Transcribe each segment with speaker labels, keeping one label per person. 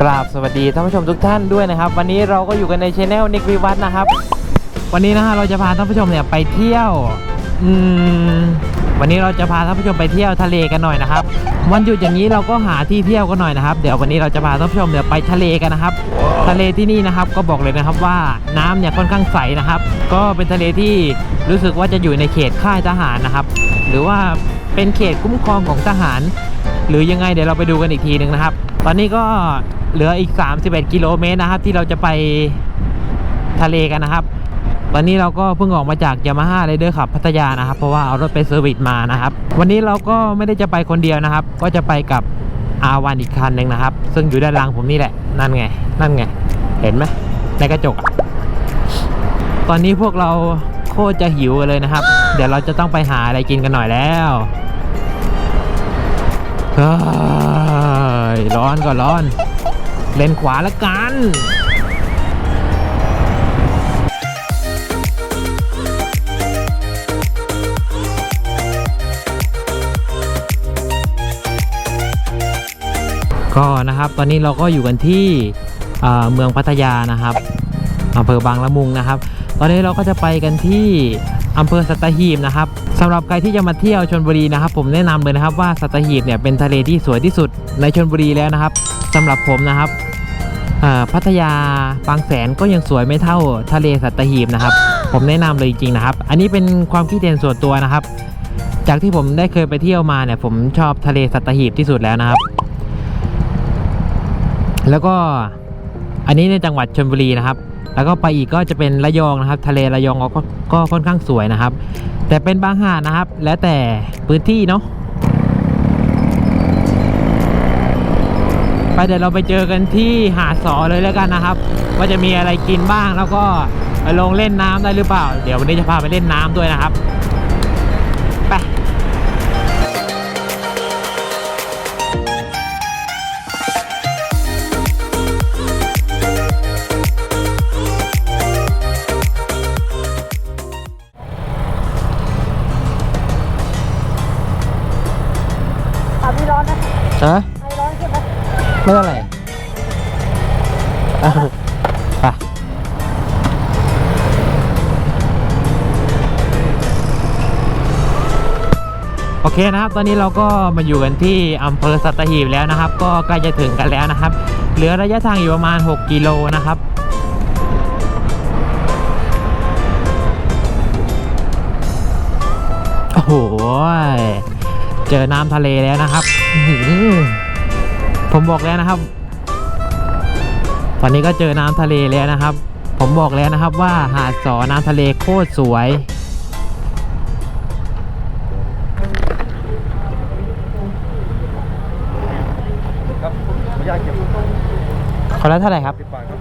Speaker 1: กราบสวัสดีท่านผู้ชมทุกท่านด้วยนะครับ วันนี้เราก็อยู่กันในช anel นิกวิวัฒนะครับ วันนี้นะฮะเราจะพาท่านผู้ชมเนี่ยไปเที่ยวอืมวันนี้เราจะพาท่านผู้ชมไปเที่ยวทะเลกันหน่อยนะครับ วันหยุดอย่างนี้เราก็หาที่เที่ยวกันหน่อยนะครับ เดี๋ยววันนี้เราจะพาท่านผู้ชมเนี่ยวไปทะเลกันนะครับ ทะเลที่นี่นะครับก็บอกเลยนะครับว่าน้ำเนี่ยค่อนข้างใสนะครับ ก็เป็นทะเลที่รู้สึกว่าจะอยู่ในเขตค่ายทหารนะครับ หรือว่าเป็นเขตคุ้มครองของทหาร หรือยังไงเดี๋ยวเราไปดูกันอีกทีหนึ่งนะครับ ตอนนี้ก็เหลืออีก 31 กิโลเมตรนะครับ ที่เราจะไปทะเลกันนะครับ ตอนนี้เราก็เพิ่งออกมาจากยามาฮ่าไรเดอร์ขับพัทยานะครับ เพราะว่าเอารถไปเซอร์วิสมานะครับ วันนี้เราก็ไม่ได้จะไปคนเดียวนะครับ ก็จะไปกับอาวันอีกคันหนึ่งนะครับ ซึ่งอยู่ด้านหลังผมนี่แหละ นั่นไง นั่นไง เห็นไหมในกระจก ตอนนี้พวกเราโคตรจะหิวเลยนะครับ เดี๋ยวเราจะต้องไปหาอะไรกินกันหน่อยแล้ว เฮ้ยร้อนก็ร้อน เลนขวาละกันก็นะครับตอนนี้เราก็อยู่กันที่เอ่อเมืองพัทยานะครับอำเภอบางละมุงนะครับ ตอนนี้เราก็จะไปกันที่ อำเภอสัตหีบนะครับสำหรับใครที่จะมาเที่ยวชนบุรีนะครับ ผมแนะนำเลยนะครับว่าสัตหีบเนี่ยเป็นทะเลที่สวยที่สุดในชนบุรีแล้วนะครับสำหรับผมนะครับพัทยาบางแสนก็ยังสวยไม่เท่าทะเลสัตหีบนะครับ ผมแนะนำเลยจริงๆนะครับ อันนี้เป็นความคิดเห็นส่วนตัวนะครับ จากที่ผมได้เคยไปเที่ยวมาเนี่ย ผมชอบทะเลสัตหีบที่สุดแล้วนะครับ แล้วก็ อันนี้ในจังหวัดชลบุรีนะครับ แล้วก็ไปอีกก็จะเป็นระยองนะครับ ทะเลระยองก็ก็ค่อนข้างสวยนะครับ แต่เป็นบางหาดนะครับ แล้วแต่พื้นที่เนาะไปเดี๋ยวเราไปเจอกันที่หาดสอเลยแล้วกันนะครับ ว่าจะมีอะไรกินบ้างแล้วก็ไปลงเล่นน้ำได้หรือเปล่า เดี๋ยววันนี้จะพาไปเล่นน้ำด้วยนะครับ ฮะ
Speaker 2: ไอร้อนใช่ไหม
Speaker 1: ไม่เท่าไหร่ไปโอเคนะครับ ตอนนี้เราก็มาอยู่กันที่อำเภอสัตหีบแล้วนะครับ ก็ใกล้จะถึงกันแล้วนะครับ เหลือระยะทางอยู่ประมาณ 6 กิโลนะครับโอ้โห เจอน้ำทะเลแล้วนะครับผมบอกแล้วนะครับ ตอนนี้ก็เจอน้ำทะเลแล้วนะครับ ผมบอกแล้วนะครับว่าหาดสอน้ำทะเลโคตรสวย
Speaker 3: ครับขออนุญาตเก็บ
Speaker 1: คนละเท่าไหร่ครับ
Speaker 3: สิบบาทครับ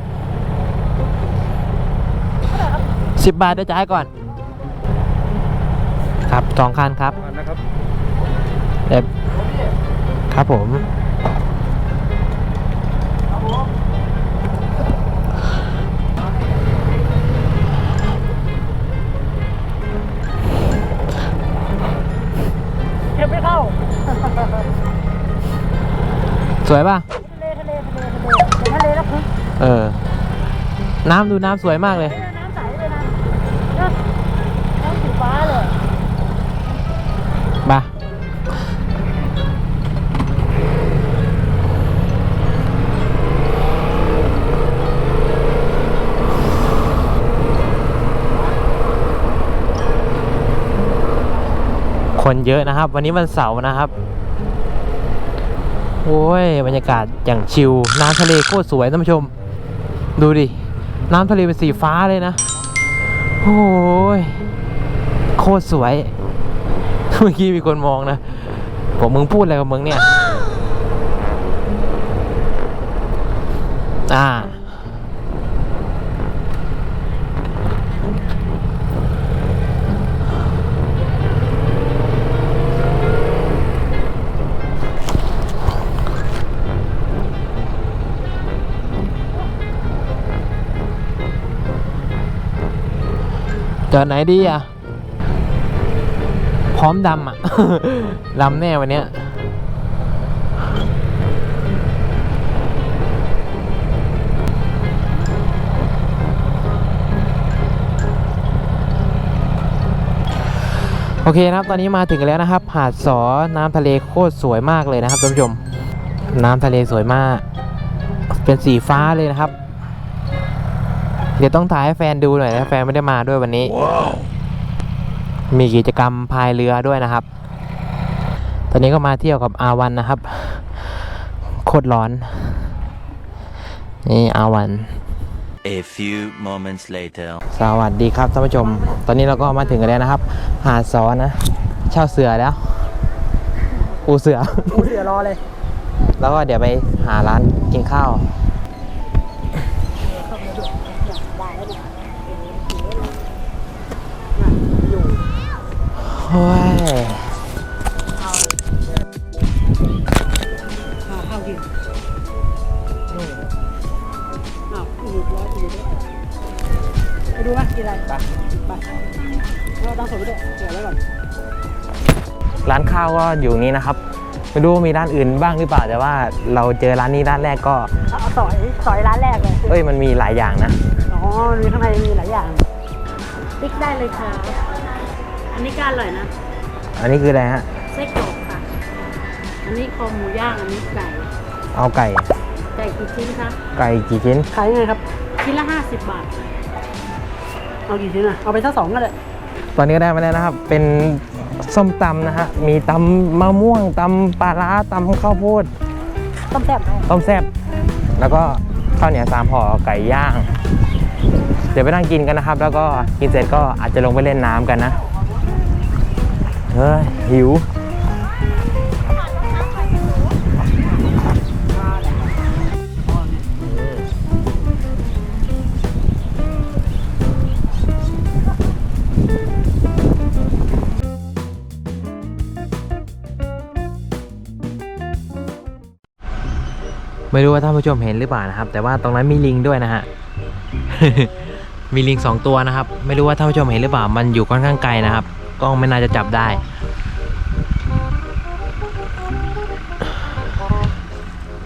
Speaker 1: สิบบาทเดี๋ยวจ่ายก่อน ครับสองคันครับ
Speaker 3: นะครับ
Speaker 1: เด็บครับผม
Speaker 2: เก็บไม่เข้า
Speaker 1: สวยป่ะ
Speaker 2: ทะเลทะเลทะเลทะเลเดี๋ยวทะเลแล้วคือ
Speaker 1: เออ น้ำดูน้ำสวยมากเลย
Speaker 2: น้ำ
Speaker 1: คนเยอะนะครับ วันนี้วันเสาร์นะครับ โอ้ยบรรยากาศอย่างชิลน้ำทะเลโคตรสวยท่านผู้ชม ดูดิ น้ำทะเลเป็นสีฟ้าเลยนะ โอ้ยโคตรสวย เมื่อกี้มีคนมองนะผมมึงพูดอะไรกับมึงเนี่ย อ่า อดไหนดีอะ พร้อมดำอะดำแน่วันเนี้ยโอเคนะครับ ตอนนี้มาถึงแล้วนะครับ หาดสอน้ำทะเลโคตรสวยมากเลยนะครับท่านผู้ชม น้ำทะเลสวยมาก เป็นสีฟ้าเลยนะครับ เดี๋ยวต้องถ่ายให้แฟนดูหน่อยนะแฟนไม่ได้มาด้วยวันนี้ มีกิจกรรมพายเรือด้วยนะครับ ตอนนี้ก็มาเที่ยวกับอาวันนะครับ โคตรร้อน นี่อาวัน
Speaker 4: A few moments later.
Speaker 1: สวัสดีครับท่านผู้ชม ตอนนี้เราก็มาถึงกันแล้วนะครับ หาดซอนะ เช่าเสือแล้วปูเสือ
Speaker 2: กูเสือรอเลย
Speaker 1: แล้วก็เดี๋ยวไปหาร้านกินข้าว โอ้ย
Speaker 2: ข้าวกินอ้าวอีกร้อยอีกไปดูไหมกินอะไรไปไปเราตั้งสดไปด้วยเดี๋ยวไว้ก่อน
Speaker 1: ร้านข้าวก็อยู่นี้นะครับ ไม่รู้ว่ามีร้านอื่นบ้างหรือเปล่าแต่ว่าเราเจอร้านนี้ร้านแรกก็
Speaker 2: เอาสอยสอยร้านแรกเลย
Speaker 1: เอ้ยมันมีหลายอย่างนะ
Speaker 2: อ๋อมีข้างในมีหลายอย่างติ๊กได้เลยค่ะ อันนี้ก็อร่อยนะ
Speaker 1: อันนี้คืออะไรฮะ
Speaker 2: ไส้กรอกค่ะ อันนี้คอหมูย่าง อันนี้ไก่
Speaker 1: เอาไก่
Speaker 2: ไก่กี่ชิ้นคะ
Speaker 1: ไก่กี่ชิ้น
Speaker 2: ขายยังไงครับ ชิ้นละห้าสิบบาท เอากี่ชิ้นอะเอาไปสักสองก็ได้
Speaker 1: ตอนนี้ก็ได้มาแล้วนะครับ เป็น ส้มตำนะฮะ มีตำมะม่วงตำปลาร้าตำข้าวโพด
Speaker 2: ต้มแซ่บ
Speaker 1: ต้มแซ่บแล้วก็ข้าวเหนียวสามห่อไก่ย่าง เดี๋ยวไปนั่งกินกันนะครับ แล้วก็กินเสร็จก็อาจจะลงไปเล่นน้ำกันนะ เฮ้ยหิว ไม่รู้ว่าท่านผู้ชมเห็นหรือเปล่านะครับ แต่ว่าตรงนั้นมีลิงด้วยนะฮะ มีลิงสองตัวนะครับ ไม่รู้ว่าท่านผู้ชมเห็นหรือเปล่า มันอยู่ค่อนข้างไกลนะครับ กล้องไม่น่าจะจับได้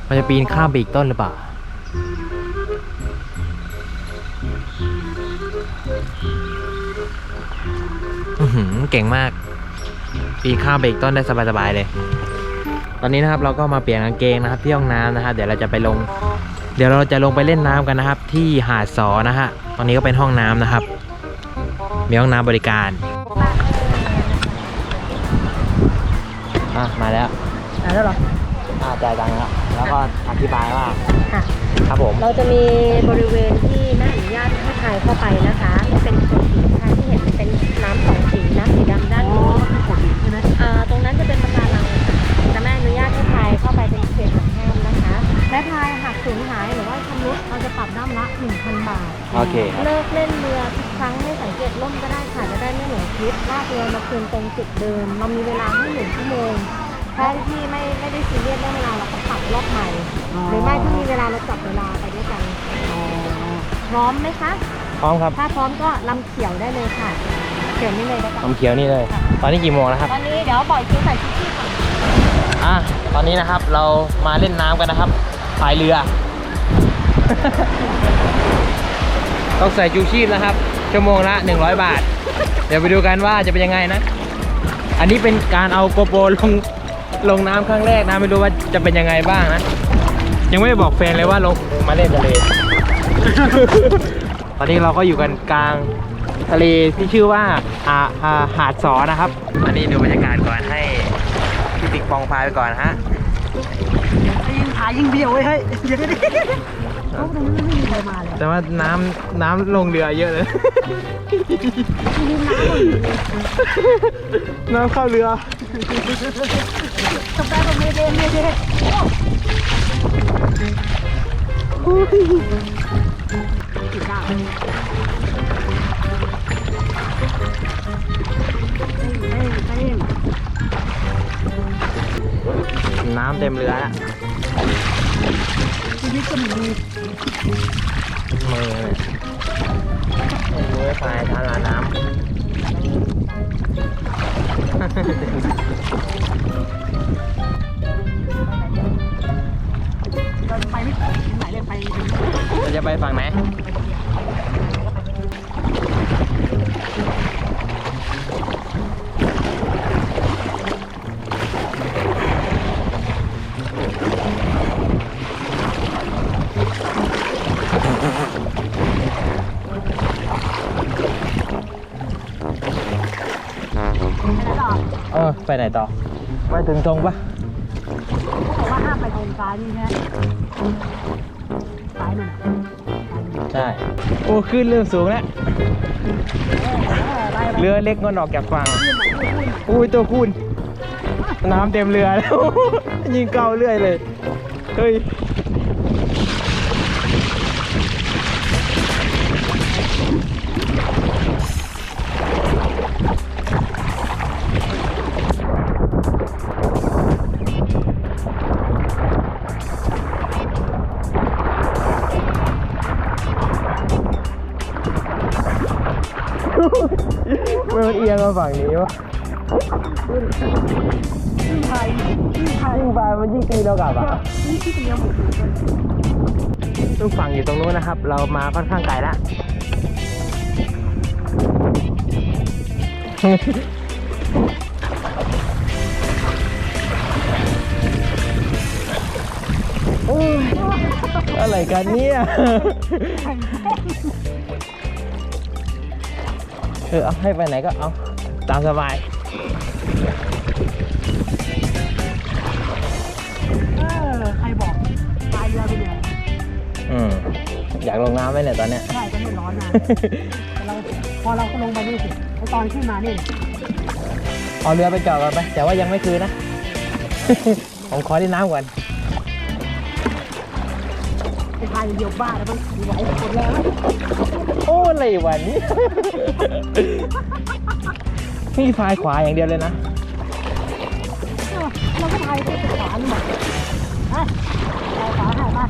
Speaker 1: มันจะปีนข้ามไปอีกต้นหรือเปล่าอือหือเก่งมาก ปีนข้ามไปอีกต้นได้สบายๆเลย ตอนนี้นะครับเราก็มาเปลี่ยนกางเกงนะครับที่ห้องน้ำนะครับเดี๋ยวเราจะไปลง เดี๋ยวเราจะลงไปเล่นน้ำกันนะครับ ที่หาดสอนะฮะตอนนี้ก็เป็นห้องน้ำนะครับ มีห้องน้ำบริการอะมาแล้ว
Speaker 2: อะแล้วเหรอ
Speaker 1: อ่าจ่ายตังค์แล้วแล้วก็อธิบายว่า
Speaker 5: ค่ะ
Speaker 1: ครับผม
Speaker 5: เราจะมีบริเวณที่ไม่อนุญาตให้พายเข้าไปนะคะ เป็นโขดหินค่ะที่เห็นเป็นน้ำสองสีน้ำสีดำด้าน
Speaker 2: อ๋อบ
Speaker 5: นายเข้าไปเป็นเขตของห้ามนะคะและพายหากสูญหายหรือว่าชำรุดเราจะปรับด้ามละ1,000 บาท
Speaker 1: โอเคครับ
Speaker 5: เลิกเล่นเรือทุกครั้งให้สังเกตร่มก็ได้ค่ะจะได้ไม่หลงทิศลากเรือมาคืนตรงจุดเดิมเรามีเวลาให้หนึ่งชั่วโมงถ้าที่ไม่ไม่ได้ซีเรียสเรื่องเวลาเราก็ปรับรอบใหม่หรือไม่ถ้ามีเวลาเราจับเวลาไปด้วยกัน
Speaker 2: อ๋อ
Speaker 5: พร้อมไหมคะ
Speaker 1: พร้อมครับ
Speaker 5: ถ้าพร้อมก็ลำเขียวได้เลยค่ะเขียวนี่เลยนะคะ
Speaker 1: น้ำเขียวนี่เลย ตอนนี้กี่โมงแล้วครับ
Speaker 5: ตอนนี้เดี๋ยวปล่อยคิวใส่ชุดที่ก่อน
Speaker 1: อะ ตอนนี้นะครับเรามาเล่นน้ำกันนะครับพายเรือ ต้องใส่จูชีพนะครับ ชั่วโมงละ 100 บาท เดี๋ยวไปดูกันว่าจะเป็นยังไงนะ อันนี้เป็นการเอาโกโปรลงลงน้ำครั้งแรกนะไม่รู้ว่าจะเป็นยังไงบ้างนะ ยังไม่ได้บอกแฟนเลยว่าลงมาเล่นทะเล ตอนนี้เราก็อยู่กันกลางทะเลที่ชื่อว่าอ่าอ่าหาดสอนะครับ อันนี้ดูบรรยากาศก่อนให้ พี่ติ๊กปองพายไปก่อนนะฮะ
Speaker 2: ยิ่งถ่ายยิ่งเบี้ยวเว้ยเฮ้ยเดี๋ยวดิเขาตรงนั้นไม่มีใครมาเลย
Speaker 1: แต่ว่าน้ำน้ำลงเรือเยอะเลยน้ำเข้าเรือ
Speaker 2: ตบได้ก็ไม่ได้ไม่ได้กี่ดา
Speaker 1: น้ำเต็มเรือแล้ว
Speaker 2: ชีวิตก็มี
Speaker 1: มือเนี่ยมือพายทานลาน้
Speaker 2: เราไปไม่ถึงไหนเลยไปำ
Speaker 1: เราจะไปฝั่งไหน ไปไหนต่อ ไปถึงตรงปะ
Speaker 2: เขาบอกว่าห้ามไปทางซ้ายนี่ใช่ไหมซ้ายนั่นน่ะ
Speaker 1: ใช่โอ้ขึ้นเริ่มสูงแล้ว
Speaker 2: ไปไป
Speaker 1: เรือเล็กงอนออกจากฝั่งอุ้ยตัวคุณ น้ำเต็มเรือแล้ว ยิงเกาเรื่อยเลยเฮ้ย มันเอียงฝั่งนี้วะ
Speaker 2: ยิ่งไปยิ่งไป
Speaker 1: มันยิ่งตีเรากลับอะซึ่งฝั่งอยู่ตรงนู้นนะครับ เรามาค่อนข้างไกลละโอ้ยอะไรกันเนี่ย เออเอาให้ไปไหนก็เอา ตามสบาย
Speaker 2: เออใครบอกพายเรือไปเนี่ย
Speaker 1: อืมอยากลงน้ำไหมเนี่ยตอนเนี้ย
Speaker 2: ใช่ก็ไม่ร้อนนะแต่เราพอเราก็ลงไปนี่สิไอตอนขึ้นมานี่
Speaker 1: เอาเรือไปจอดก่อนไป แต่ว่ายังไม่คืนนะ ผมขอที่น้ำก่อน
Speaker 2: ไอพายเดียวบ้าแล้วมันไหวหมดแล้ว
Speaker 1: โอ้อะไรวะนี่ นี่พายขวาอย่างเดียวเลยนะ
Speaker 2: เราก็พายไปขวาหมดฮะพายขวาให้มา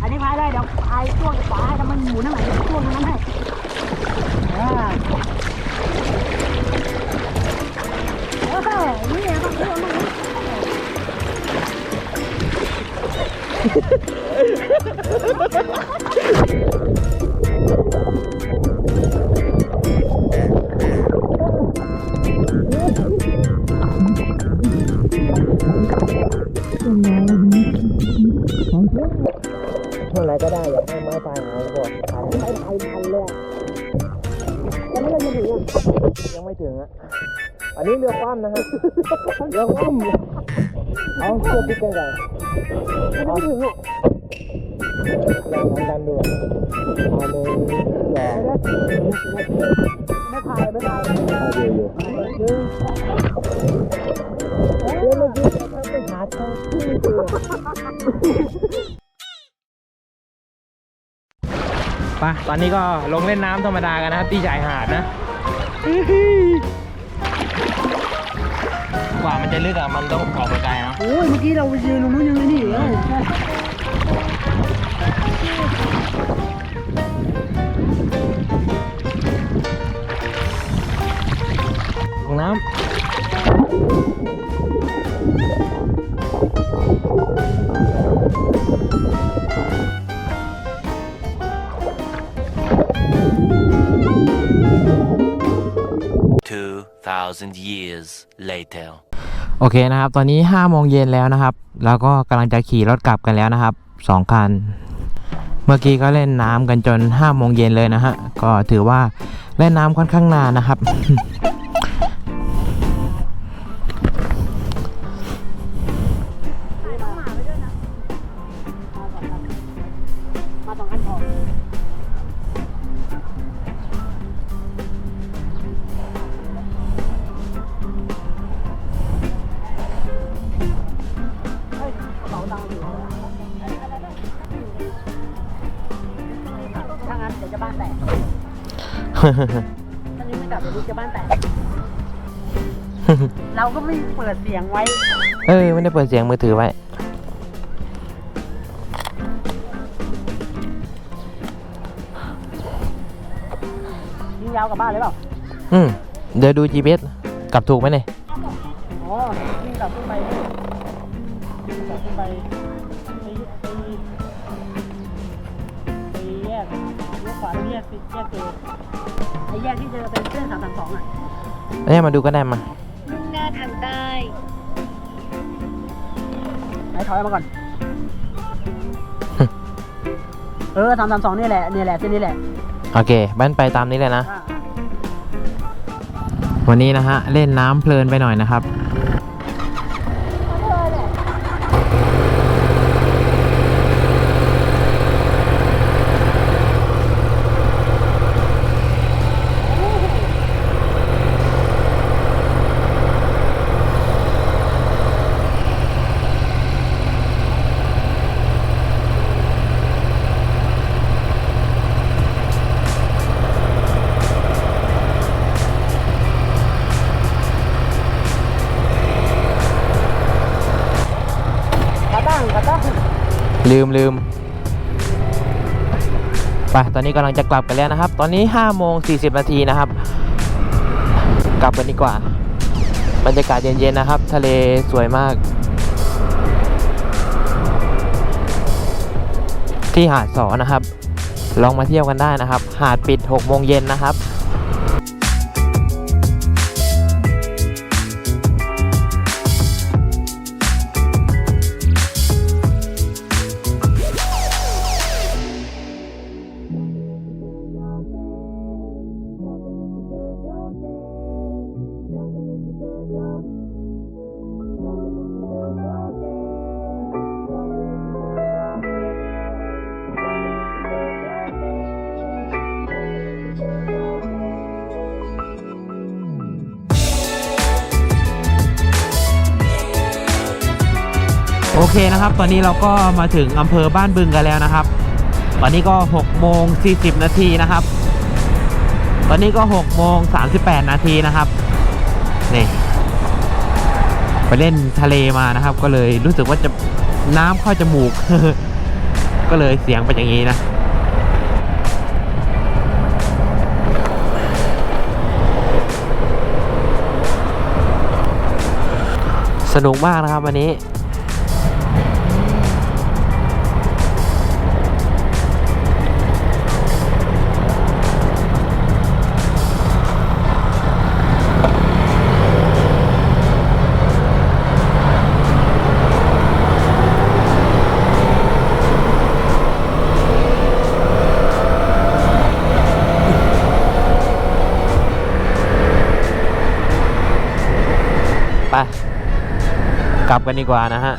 Speaker 2: อันนี้พายได้เดี๋ยวพายช่วงขวาให้แล้วมันหมุนทั้งไหนช่วงนั้นให้อ่าเออนี่ไงต้องช่วงนั้น
Speaker 1: ช่
Speaker 2: เรื
Speaker 1: อคว่ำนะครับเรือคว่ำเอาเชือกพิดกันก่อน
Speaker 2: ยังไม่ถึงอะ
Speaker 1: ลองดันดูเอาหนึ่งสอง
Speaker 2: ไม่พายไม่พาย
Speaker 1: เอาอยู่อยู่เดี๋ยวเมื่อกี้จะทักไปหาทางที่เจอไปตอนนี้ก็ลงเล่นน้ำธรรมดากันนะครับที่ชายหาดนะ กว่ามันจะลึกอะมันต้องออกไปไกลเนาะ
Speaker 2: โอ้ยเมื่อกี้เราไปยืนตรงนู้นยังไม่นี่อยู่เลยใช่
Speaker 1: ลงน้ำ
Speaker 4: 2,000 years later.
Speaker 1: โอเคนะครับ ตอนนี้5โมงเย็นแล้วนะครับ แล้วก็กำลังจะขี่รถกลับกันแล้วนะครับสองคัน เมื่อกี้ก็เล่นน้ำกันจน5โมงเย็นเลยนะฮะ ก็ถือว่าเล่นน้ำค่อนข้างนานนะครับ
Speaker 2: ถ้านี้ไม่กลับเดี๋ยวลูกจะบ้านแตกเราก็ไม่เปิดเสียงไว้
Speaker 1: เอ้ยไม่ได้เปิดเสียงมือถือไว้
Speaker 2: ยิงยาวกลับบ้านเลยเปล่า
Speaker 1: อืมเดี๋ยวดู GPS กลับถูกไหมเนี่ย
Speaker 2: อ๋อวิ่งกลับขึ้นไปวิ่งกลับขึ้นไปไปไปไปแยกเลี้ยวขวาแล้วแยกสิแยกเจอ ไอ้แยกที่เจอเป็นเส้นสามสามสองอะ
Speaker 1: เนี่ยมาดูก็ได้มา
Speaker 5: มุ่งหน้าทางใต้
Speaker 2: ไหนถอยออกมาก่อน เออสามสามสองนี่แหละนี่แหละเส้นนี้แหละ
Speaker 1: โอเคบ้านไปตามนี้เลยนะ
Speaker 2: อ่า
Speaker 1: วันนี้นะฮะ เล่นน้ำเพลินไปหน่อยนะครับ ลืมลืมไปตอนนี้กำลังจะกลับกันแล้วนะครับ ตอนนี้5โมง40 นาทีนะครับ กลับกันดีกว่า บรรยากาศเย็นๆนะครับ ทะเลสวยมาก ที่หาดสอนะครับ ลองมาเที่ยวกันได้นะครับ หาดปิด6โมงเย็นนะครับ นะครับ ตอนนี้เราก็มาถึงอำเภอบ้านบึงกันแล้วนะครับ ตอนนี้ก็6โมง40 นาทีนะครับ ตอนนี้ก็6โมง38 นาทีนะครับ นี่ ไปเล่นทะเลมานะครับ ก็เลยรู้สึกว่าจะน้ำเข้าจมูก ก็เลยเสียงเป็นอย่างนี้นะสนุกมากนะครับวันนี้ ลับกันดีกว่านะฮะ